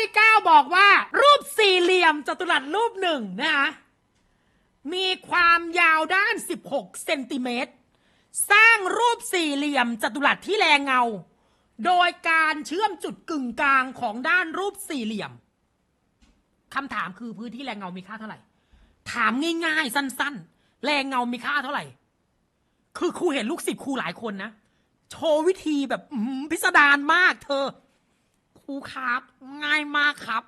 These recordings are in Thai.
ที่ 9 บอกว่า รูปสี่เหลี่ยมจัตุรัสรูปหนึ่งนะคะมีความยาวด้าน 16 เซนติเมตร สร้างรูปสี่เหลี่ยมจัตุรัสที่แรงเงา โดยการเชื่อมจุดกึ่งกลางของด้านรูปสี่เหลี่ยมคำถามคือพื้นที่แรงเงามีค่าเท่าไหร่ ถามง่ายๆ สั้นๆ แรงเงามีค่าเท่าไหร่ คือครูเห็นลูกศิษย์ครูหลายคนนะ โชว์วิธีแบบพิสดารมากเธอ ครูครับ ง่ายมากครับ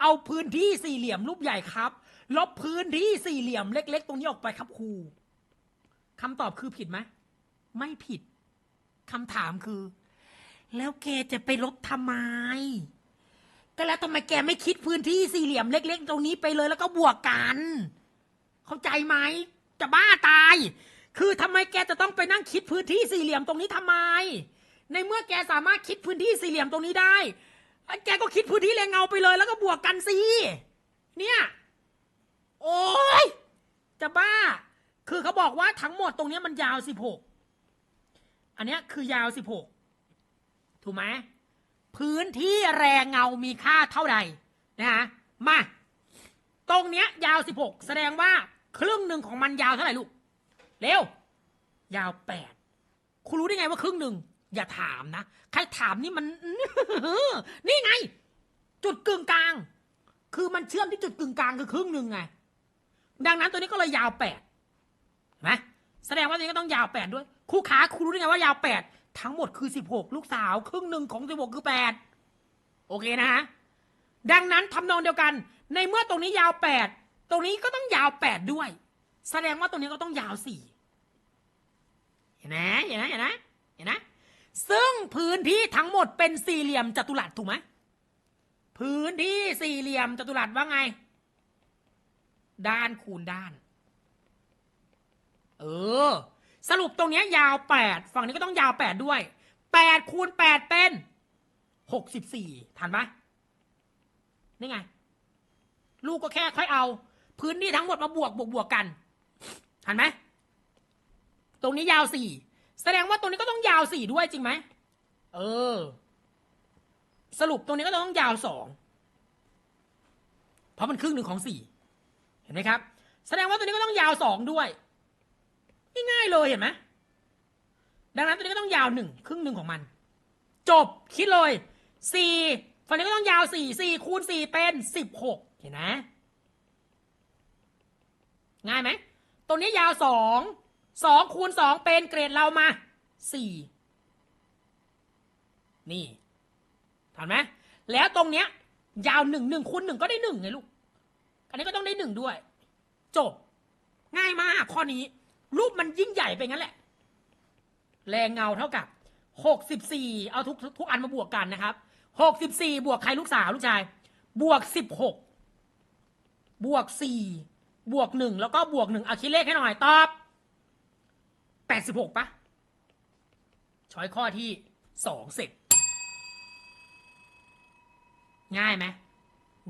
เอาพื้นที่สี่เหลี่ยมรูปใหญ่ครับ ลบพื้นที่สี่เหลี่ยมเล็ก ๆ ตรงนี้ออกไปครับครูคำตอบคือผิดไหมไม่ผิดคำถามคือ แล้วแกจะไปลบทำไม ก็แล้วทำไมแกไม่คิดพื้นที่สี่เหลี่ยมเล็ก ๆ ตรงนี้ไปเลยแล้วก็บวกกัน เข้าใจไหมจะบ้าตาย คือทำไมแกจะต้องไปนั่งคิดพื้นที่สี่เหลี่ยมตรงนี้ทำไม ในเมื่อแกสามารถคิดพื้นที่สี่เหลี่ยมตรงนี้ได้ แกก็คิดพื้นที่แรงเงาไปเลย แล้วก็บวกกันสิเนี่ย โอ้ยจะบ้า คือเขาบอกว่าทั้งหมดตรงนี้มันยาวสิบหกอันนี้คือยาวสิบหกถูกไหมพื้นที่แรงเงามีค่าเท่าใดนะฮะมา ตรงเนี้ยยาวสิบหกแสดงว่าครึ่งหนึ่งของมันยาวเท่าไหร่ลูกเร็วยาวแปดคุณรู้ได้ไงว่าครึ่งหนึ่ง อย่าถามนะ ใครถามนี่มัน นี่ไง จุดกึ่งกลาง คือมันเชื่อมที่จุดกึ่งกลางคือครึ่งหนึ่งไง ดังนั้นตัวนี้ก็เลยยาวแปดนไหมแสดงว่าตัวนี้ก็ต้องยาวแปดด้วยครูขาครูรู้ได้ไงว่ายาวแปดทั้งหมดคือสิบหกลูกสาว ครึ่งหนึ่งของสิบหกคือแปดโอเคนะฮะดังนั้นทำนองเดียวกัน ในเมื่อตรงนี้ยาวแปดตรงนี้ก็ต้องยาวแปดด้วย แสดงว่าตรงนี้ก็ต้องยาวสี่เห็นไหมเห็นไหมเห็นไหมเห็นไหม พื้นที่ทั้งหมดเป็นสี่เหลี่ยมจัตุรัสถูกไหมพื้นที่สี่เหลี่ยมจัตุรัสว่าไง ด้านคูณด้าน เออ สรุปตรงนี้ยาวแปดฝั่งนี้ก็ต้องยาวแปดด้วยแปดคูณแปดเป็นหกสิบสี่ทันปะนี่ไง ลูกก็แค่ค่อยเอา พื้นที่ทั้งหมดมาบวกบวกบวกกันทันไหมตรงนี้ยาวสี่แสดงว่าตรงนี้ก็ต้องยาวสี่ด้วยจริงไหม เออ สรุปตรงนี้ก็ต้องยาวสองเพราะมันครึ่งหนึ่งของสี่เห็นไหมครับ แสดงว่าตัวนี้ก็ต้องยาวสองด้วยง่ายๆเลยเห็นไหมดังนั้นตัวนี้ก็ต้องยาวหนึ่งครึ่งหนึ่งของมัน จบคิดเลยสี่ฝั่งนี้ก็ต้องยาวสี่สี่คูณสี่เป็นสิบหกเห็นไหมง่ายไหมตรงนี้ยาวสองสองคูณสองเป็นเกรดเรามาสี่ นี่ทันไหมแล้วตรงเนี้ย ยาวหนึ่งหนึ่งคูณหนึ่งก็ได้หนึ่งไงลูก อันนี้ก็ต้องได้หนึ่งด้วย จบ ง่ายมากข้อนี้ รูปมันยิ่งใหญ่ไปงั้นแหละ แรงเงาเท่ากับหกสิบสี่เอาทุกทุกทุกอันมาบวกกันนะครับหกสิบสี่บวกใครลูกสาวลูกชาย บวกสิบหกบวกสี่บวกหนึ่งแล้วก็บวกหนึ่งเอาคิดเลขให้หน่อย ตอบแปดสิบหกปะช้อยข้อที่สองเสร็จ ง่ายไหม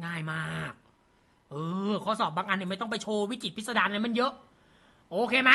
ง่ายมาก เออข้อสอบบางอันเนี่ยไม่ต้องไปโชว์วิจิตพิสดารเลยมันเยอะ โอเคไหม